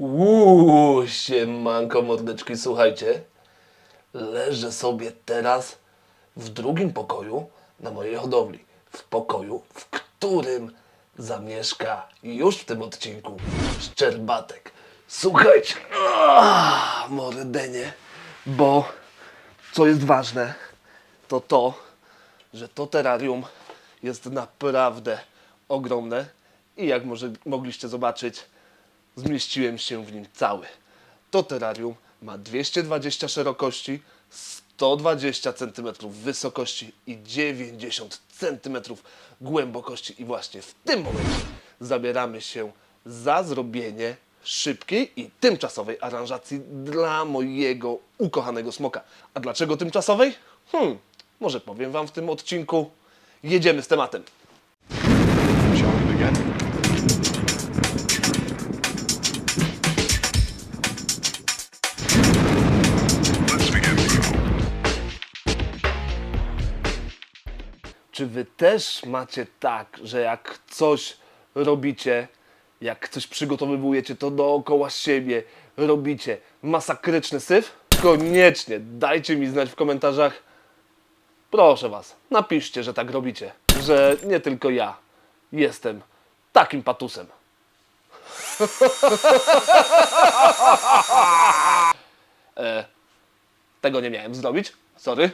Uuu, siemanko mordeczki, słuchajcie. Leżę sobie teraz w drugim pokoju na mojej hodowli. W pokoju, w którym zamieszka już w tym odcinku Szczerbatek. Słuchajcie, ah, mordenie, bo co jest ważne, to to, że to terrarium jest naprawdę ogromne i jak może mogliście zobaczyć, zmieściłem się w nim cały. To terrarium ma 220 szerokości, 120 cm wysokości i 90 cm głębokości. I właśnie w tym momencie zabieramy się za zrobienie szybkiej i tymczasowej aranżacji dla mojego ukochanego smoka. A dlaczego tymczasowej? Hmm, może powiem Wam w tym odcinku. Jedziemy z tematem. Czy wy też macie tak, że jak coś robicie, jak coś przygotowywujecie, to dookoła siebie robicie masakryczny syf? Koniecznie dajcie mi znać w komentarzach. Proszę was, napiszcie, że tak robicie. Że nie tylko ja jestem takim patusem. e, tego nie miałem zrobić. Sorry.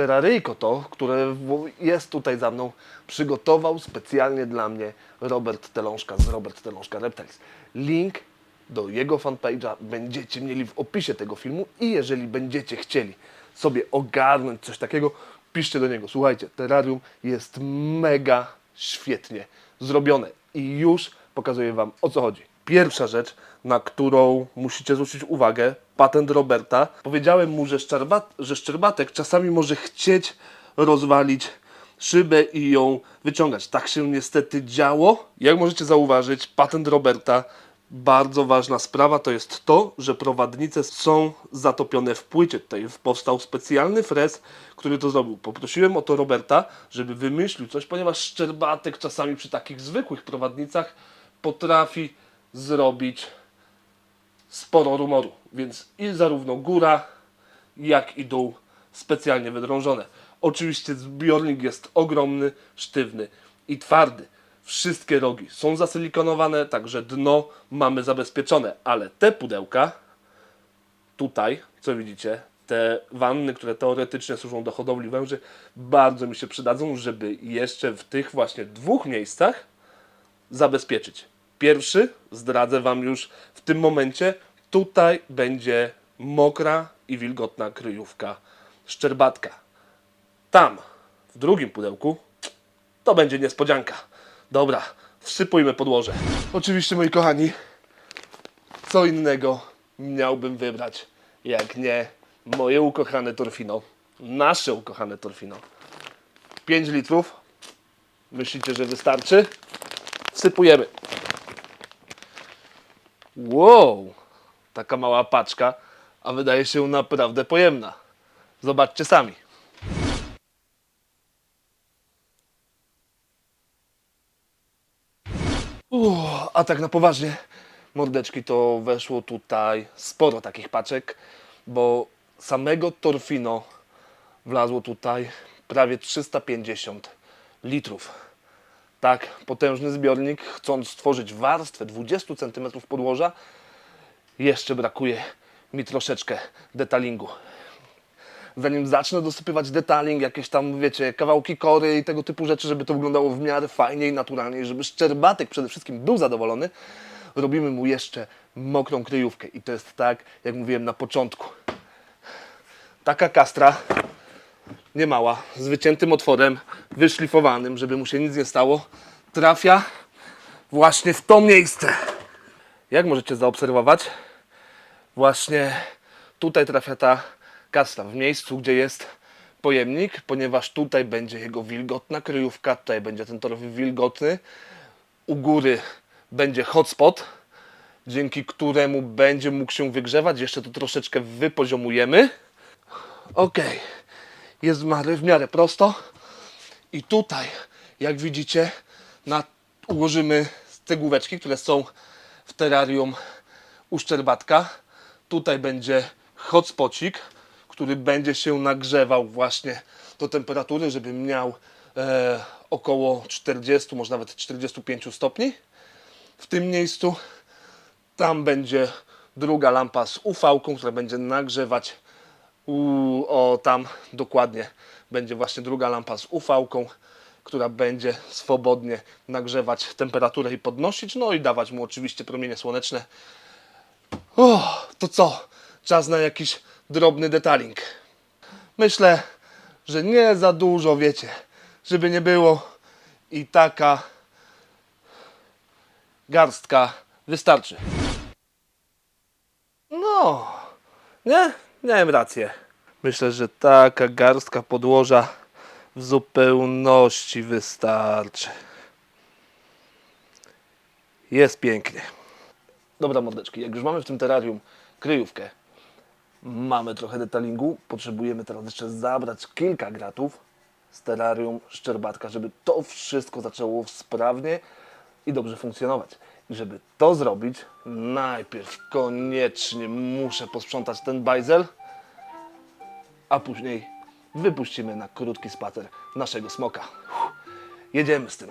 Terraryjko to, które jest tutaj za mną, przygotował specjalnie dla mnie Robert Telążka z Robert Telążka Reptiles. Link do jego fanpage'a będziecie mieli w opisie tego filmu i jeżeli będziecie chcieli sobie ogarnąć coś takiego, piszcie do niego. Słuchajcie, terrarium jest mega świetnie zrobione i już pokazuję Wam o co chodzi. Pierwsza rzecz, na którą musicie zwrócić uwagę, patent Roberta. Powiedziałem mu, że, szczerbat, że szczerbatek czasami może chcieć rozwalić szybę i ją wyciągać. Tak się niestety działo. Jak możecie zauważyć, patent Roberta, bardzo ważna sprawa to jest to, że prowadnice są zatopione w płycie. Tutaj powstał specjalny frez, który to zrobił. Poprosiłem o to Roberta, żeby wymyślił coś, ponieważ szczerbatek czasami przy takich zwykłych prowadnicach potrafi zrobić sporo rumoru. Więc i zarówno góra, jak i dół specjalnie wydrążone. Oczywiście zbiornik jest ogromny, sztywny i twardy. Wszystkie rogi są zasilikonowane, także dno mamy zabezpieczone, ale te pudełka tutaj, co widzicie, te wanny, które teoretycznie służą do hodowli węży, bardzo mi się przydadzą, żeby jeszcze w tych właśnie dwóch miejscach zabezpieczyć. Pierwszy zdradzę Wam już w tym momencie. Tutaj będzie mokra i wilgotna kryjówka szczerbatka. Tam, w drugim pudełku, to będzie niespodzianka. Dobra, wsypujmy podłoże. Oczywiście, moi kochani, co innego miałbym wybrać, jak nie moje ukochane torfino, nasze ukochane torfino. 5 litrów. Myślicie, że wystarczy? Wsypujemy. Wow, taka mała paczka, a wydaje się naprawdę pojemna. Zobaczcie sami. Uff, a tak na poważnie, mordeczki, to weszło tutaj sporo takich paczek, bo samego torfino wlazło tutaj prawie 350 litrów. Tak, potężny zbiornik, chcąc stworzyć warstwę 20 cm podłoża, jeszcze brakuje mi troszeczkę detalingu. Zanim zacznę dosypywać detaling, jakieś tam, wiecie, kawałki kory i tego typu rzeczy, żeby to wyglądało w miarę fajnie i naturalnie, i żeby szczerbatek przede wszystkim był zadowolony, robimy mu jeszcze mokrą kryjówkę. I to jest tak, jak mówiłem na początku. Taka kastra, nie mała, z wyciętym otworem, wyszlifowanym, żeby mu się nic nie stało, trafia właśnie w to miejsce. Jak możecie zaobserwować, właśnie tutaj trafia ta kastra, w miejscu, gdzie jest pojemnik, ponieważ tutaj będzie jego wilgotna kryjówka, tutaj będzie ten tor wilgotny, u góry będzie hotspot, dzięki któremu będzie mógł się wygrzewać. Jeszcze to troszeczkę wypoziomujemy. Ok, jest w miarę, prosto. I tutaj, jak widzicie, na, ułożymy te główeczki, które są w terrarium uszczelbatka. Tutaj będzie hotspocik, który będzie się nagrzewał właśnie do temperatury, żeby miał e, około 40, może nawet 45 stopni. W tym miejscu tam będzie druga lampa z UV, która będzie nagrzewać. U, o, tam dokładnie będzie właśnie druga lampa z UV, która będzie swobodnie nagrzewać temperaturę i podnosić, no i dawać mu oczywiście promienie słoneczne. O, to co? Czas na jakiś drobny detaling. Myślę, że nie za dużo, wiecie, żeby nie było i taka garstka wystarczy. No, nie? Miałem rację. Myślę, że taka garstka podłoża w zupełności wystarczy. Jest pięknie. Dobra, mordeczki, jak już mamy w tym terrarium kryjówkę, mamy trochę detalingu, potrzebujemy teraz jeszcze zabrać kilka gratów z terrarium szczerbatka, żeby to wszystko zaczęło sprawnie i dobrze funkcjonować. Żeby to zrobić, najpierw koniecznie muszę posprzątać ten bajzel, a później wypuścimy na krótki spacer naszego smoka. Jedziemy z tym.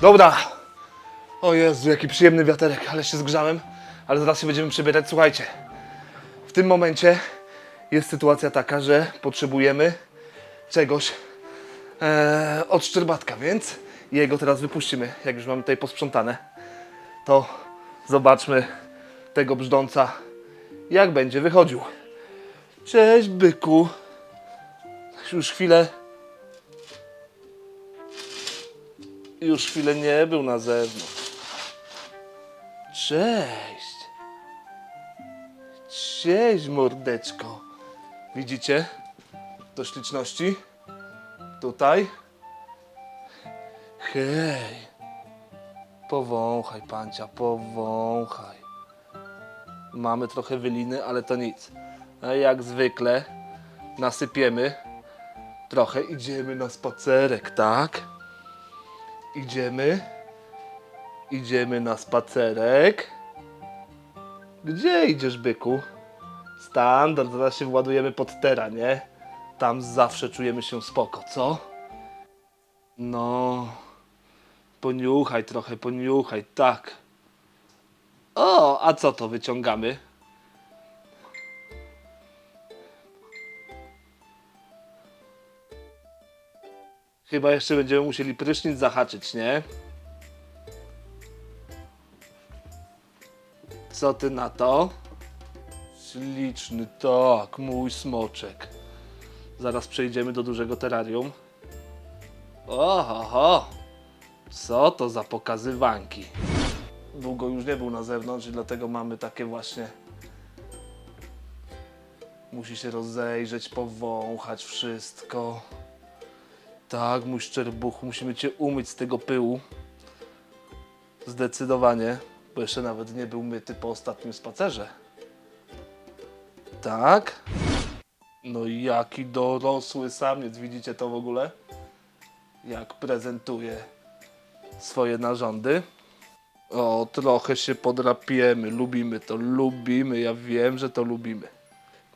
Dobra. O Jezu, jaki przyjemny wiaterek, ale się zgrzałem. Ale zaraz się będziemy przebierać. Słuchajcie, w tym momencie jest sytuacja taka, że potrzebujemy czegoś e, od szczerbatka, więc jego teraz wypuścimy. Jak już mamy tutaj posprzątane, to zobaczmy tego brzdąca, jak będzie wychodził. Cześć, byku. Już chwilę już chwilę nie był na zewnątrz. Cześć. Cześć, mordeczko. Widzicie? Do śliczności. Tutaj. Hej. Powąchaj, pancia, powąchaj. Mamy trochę wyliny, ale to nic. Jak zwykle nasypiemy. Trochę idziemy na spacerek, tak? Idziemy. Idziemy na spacerek. Gdzie idziesz, byku? Standard, zaraz się władujemy pod tera, nie? Tam zawsze czujemy się spoko, co? No. Poniuchaj trochę, poniuchaj, tak. O, a co to wyciągamy? Chyba jeszcze będziemy musieli prysznic zahaczyć, nie? Co ty na to? Śliczny, tak, mój smoczek. Zaraz przejdziemy do dużego terrarium. Oho, co to za pokazywanki? Długo już nie był na zewnątrz i dlatego mamy takie właśnie... Musi się rozejrzeć, powąchać wszystko. Tak, mój szczerbuchu, musimy cię umyć z tego pyłu. Zdecydowanie, bo jeszcze nawet nie był myty po ostatnim spacerze. Tak? No i jaki dorosły samiec, widzicie to w ogóle? Jak prezentuje swoje narządy. O, trochę się podrapiemy, lubimy to, lubimy, ja wiem, że to lubimy.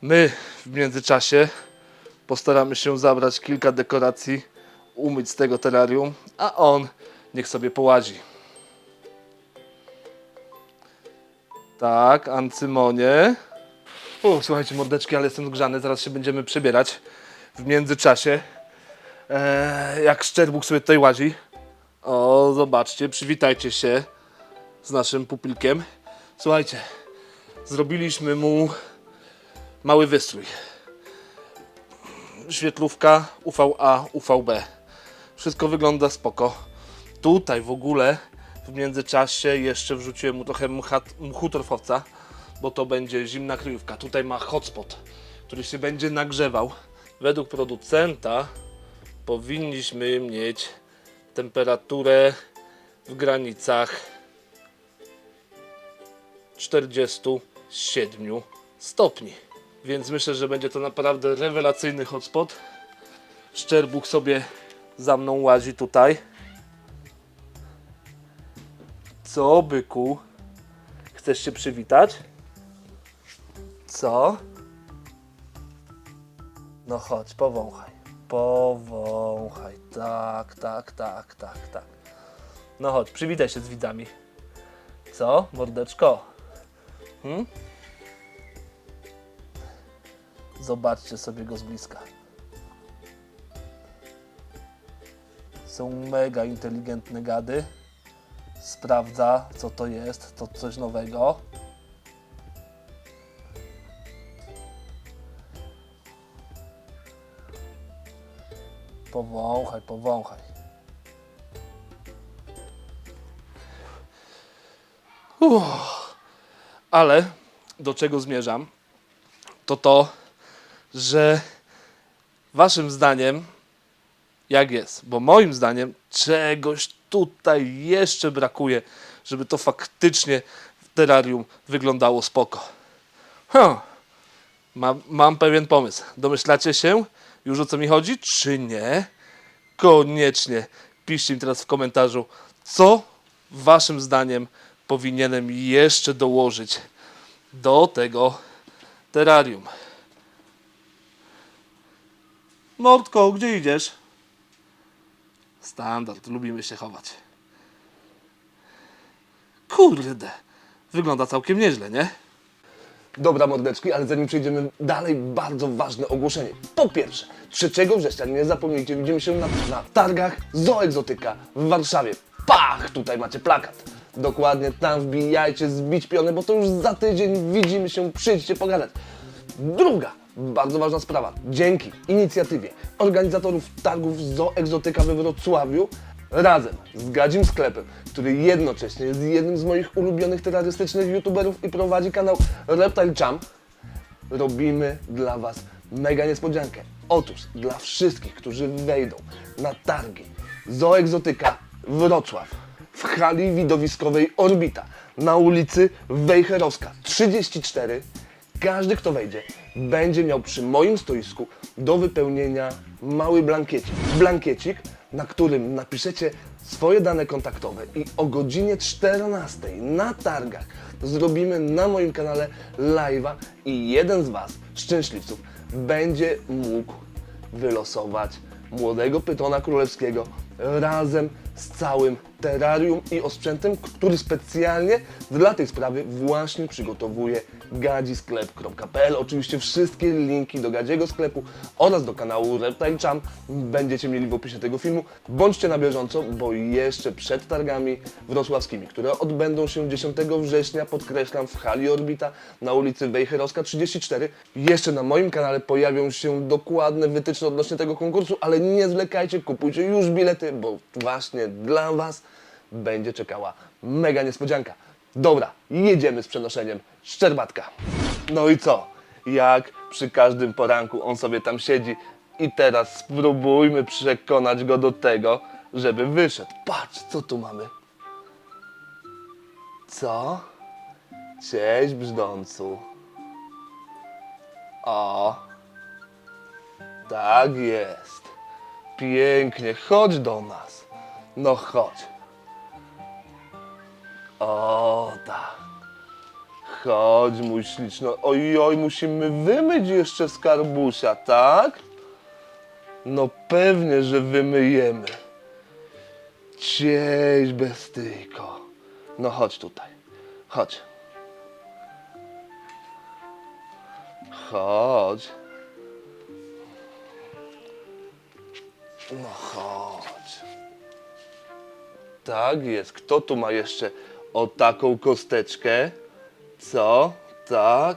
My w międzyczasie postaramy się zabrać kilka dekoracji, umyć z tego terrarium, a on niech sobie połazi. Tak, Ancymonie. O, słuchajcie, mordeczki, ale jestem zgrzany, zaraz się będziemy przebierać. W międzyczasie, e, jak Szczerbuk sobie tutaj łazi. O, zobaczcie, przywitajcie się z naszym pupilkiem. Słuchajcie, zrobiliśmy mu mały wystrój. Świetlówka UVA, UVB. Wszystko wygląda spoko. Tutaj w ogóle w międzyczasie jeszcze wrzuciłem mu trochę mcha, mchu torfowca, bo to będzie zimna kryjówka. Tutaj ma hotspot, który się będzie nagrzewał. Według producenta powinniśmy mieć temperaturę w granicach 40 7 stopni. Więc myślę, że będzie to naprawdę rewelacyjny hotspot. Szczerbuk sobie za mną łazi tutaj. Co, byku? Chcesz się przywitać? Co? No chodź, powąchaj. Powąchaj. Tak, tak, tak, tak, tak. No chodź, przywitaj się z widzami. Co, mordeczko? Hmm? Zobaczcie sobie go z bliska. Są mega inteligentne gady. Sprawdza, co to jest, to coś nowego. Powąchaj, powąchaj. Uff. Ale do czego zmierzam? To to, że waszym zdaniem jak jest, bo moim zdaniem czegoś tutaj jeszcze brakuje, żeby to faktycznie w terrarium wyglądało spoko. Huh. Mam, mam pewien pomysł. Domyślacie się już o co mi chodzi, czy nie? Koniecznie piszcie mi teraz w komentarzu, co waszym zdaniem powinienem jeszcze dołożyć do tego terrarium. Mordko, gdzie idziesz? Standard, lubimy się chować. Kurde, wygląda całkiem nieźle, nie? Dobra mordeczki, ale zanim przejdziemy dalej, bardzo ważne ogłoszenie. Po pierwsze, 3 września, nie zapomnijcie, widzimy się na, na targach Zoegzotyka w Warszawie. Pach! Tutaj macie plakat. Dokładnie tam wbijajcie, zbić piony, bo to już za tydzień widzimy się, przyjdźcie pogadać. Druga, bardzo ważna sprawa. Dzięki inicjatywie organizatorów targów Zoegzotyka we Wrocławiu razem z Gadzim Sklepem, który jednocześnie jest jednym z moich ulubionych terrorystycznych youtuberów i prowadzi kanał Reptile Jam, robimy dla Was mega niespodziankę. Otóż dla wszystkich, którzy wejdą na targi Zoegzotyka Wrocław w hali widowiskowej Orbita na ulicy Wejherowska 34 każdy, kto wejdzie, będzie miał przy moim stoisku do wypełnienia mały blankiecik. Blankiecik, na którym napiszecie swoje dane kontaktowe i o godzinie 14 na targach zrobimy na moim kanale live'a i jeden z Was, szczęśliwców, będzie mógł wylosować młodego pytona królewskiego razem z całym terrarium i osprzętem, który specjalnie dla tej sprawy właśnie przygotowuje gadzisklep.pl. Oczywiście wszystkie linki do Gadziego sklepu oraz do kanału Reptile Cham będziecie mieli w opisie tego filmu. Bądźcie na bieżąco, bo jeszcze przed targami wrocławskimi, które odbędą się 10 września, podkreślam, w hali Orbita na ulicy Wejherowska 34, jeszcze na moim kanale pojawią się dokładne wytyczne odnośnie tego konkursu, ale nie zwlekajcie, kupujcie już bilety, bo właśnie dla Was będzie czekała mega niespodzianka. Dobra, jedziemy z przenoszeniem Szczerbatka. No i co? Jak przy każdym poranku on sobie tam siedzi i teraz spróbujmy przekonać go do tego, żeby wyszedł. Patrz, co tu mamy. Co? Cześć, brzdącu. O. Tak jest. Pięknie, chodź do nas. No chodź. O, tak. Chodź, mój śliczny. Ojoj, musimy wymyć jeszcze skarbusia, tak? No pewnie, że wymyjemy. Cześć, bestyjko. No chodź tutaj. Chodź. Chodź. No chodź. Tak jest. Kto tu ma jeszcze o taką kosteczkę? Co? Tak.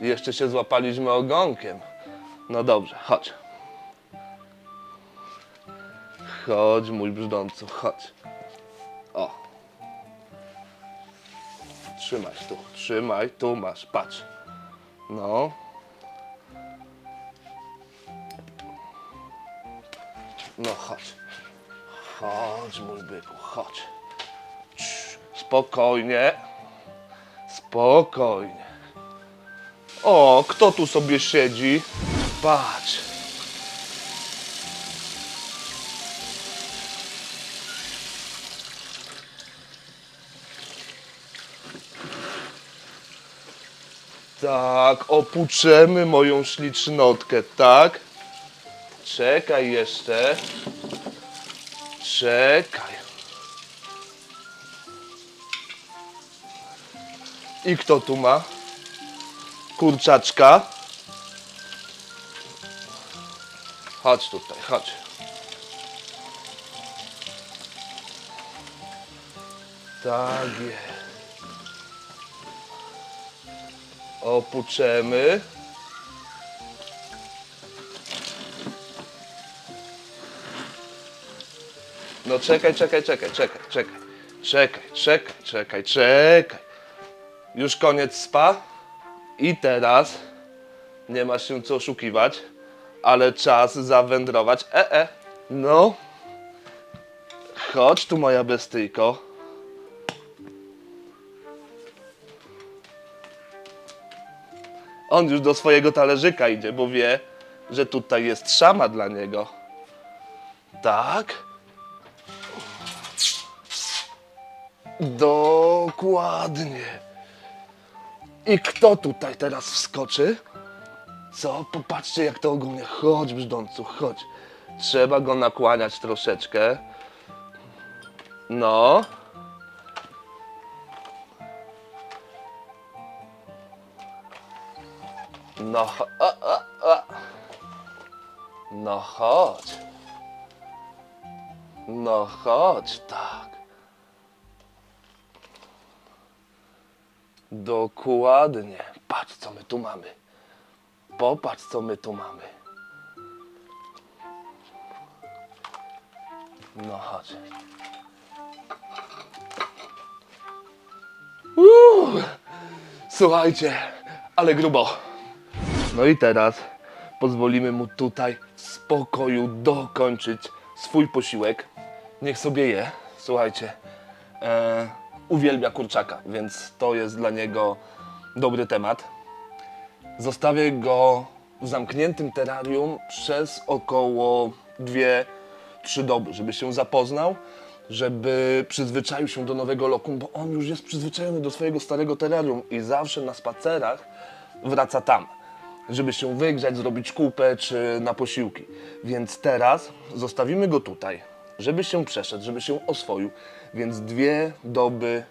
Jeszcze się złapaliśmy ogonkiem. No dobrze, chodź. Chodź, mój brzdącu, chodź. O. Trzymaj tu, trzymaj, tu masz, patrz. No. No chodź. Chodź, mój byku, chodź. Cii, Spokojnie. Spokojnie. O, kto tu sobie siedzi? Patrz. Tak, opuczemy moją ślicznotkę, tak? Czekaj jeszcze. Czekaj. I kto tu ma? Kurczaczka. Chodź tutaj, chodź. Tak jest. Opuczemy. No czekaj, czekaj, czekaj, czekaj, czekaj. Czekaj, czekaj, czekaj, czekaj. Już koniec spa. I teraz nie ma się co oszukiwać, ale czas zawędrować. E, e. No. Chodź tu moja bestyjko. On już do swojego talerzyka idzie, bo wie, że tutaj jest szama dla niego. Tak? Dokładnie. I kto tutaj teraz wskoczy? Co? Popatrzcie jak to ogólnie. Chodź brzdącu, chodź. Trzeba go nakłaniać troszeczkę. No. No, a, a, a. no chodź. No chodź, tak. Dokładnie. Patrz, co my tu mamy. Popatrz, co my tu mamy. No chodź. Uuu, słuchajcie, ale grubo. No i teraz pozwolimy mu tutaj w spokoju dokończyć swój posiłek. Niech sobie je. Słuchajcie, e, uwielbia kurczaka, więc to jest dla niego dobry temat. Zostawię go w zamkniętym terrarium przez około 2-3 doby, żeby się zapoznał, żeby przyzwyczaił się do nowego lokum, bo on już jest przyzwyczajony do swojego starego terrarium i zawsze na spacerach wraca tam, żeby się wygrzać, zrobić kupę czy na posiłki. Więc teraz zostawimy go tutaj, żeby się przeszedł, żeby się oswoił, więc dwie doby,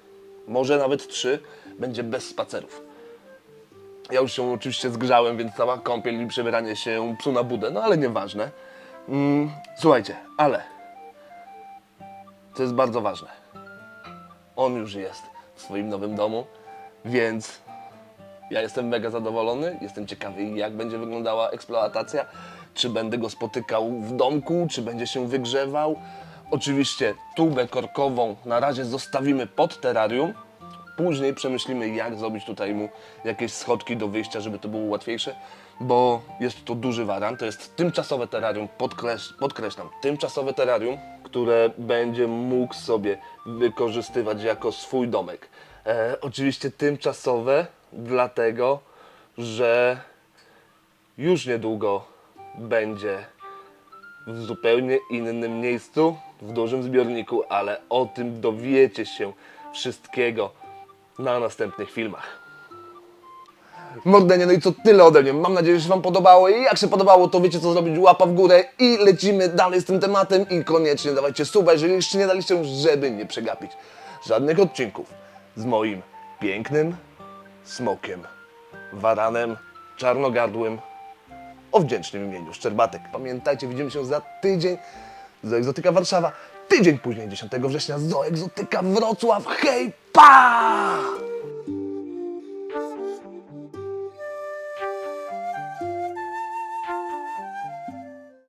może nawet trzy, będzie bez spacerów. Ja już się oczywiście zgrzałem, więc cała kąpiel i przebieranie się psu na budę, no ale nieważne. Mm, słuchajcie, ale to jest bardzo ważne. On już jest w swoim nowym domu, więc ja jestem mega zadowolony. Jestem ciekawy, jak będzie wyglądała eksploatacja. Czy będę go spotykał w domku, czy będzie się wygrzewał. Oczywiście tubę korkową na razie zostawimy pod terrarium. Później przemyślimy, jak zrobić tutaj mu jakieś schodki do wyjścia, żeby to było łatwiejsze, bo jest to duży waran. To jest tymczasowe terrarium, podkreś podkreślam, tymczasowe terrarium, które będzie mógł sobie wykorzystywać jako swój domek. E, oczywiście tymczasowe, dlatego że już niedługo będzie w zupełnie innym miejscu, w dużym zbiorniku, ale o tym dowiecie się wszystkiego na następnych filmach. Mordenie, no i co tyle ode mnie. Mam nadzieję, że się Wam podobało i jak się podobało, to wiecie co zrobić, łapa w górę i lecimy dalej z tym tematem i koniecznie dawajcie suba, jeżeli jeszcze nie daliście, żeby nie przegapić żadnych odcinków z moim pięknym smokiem, waranem, czarnogardłym, o wdzięcznym imieniu Szczerbatek. Pamiętajcie, widzimy się za tydzień. Zoegzotyka Warszawa. Tydzień później, 10 września, Zoegzotyka Wrocław. Hej, pa!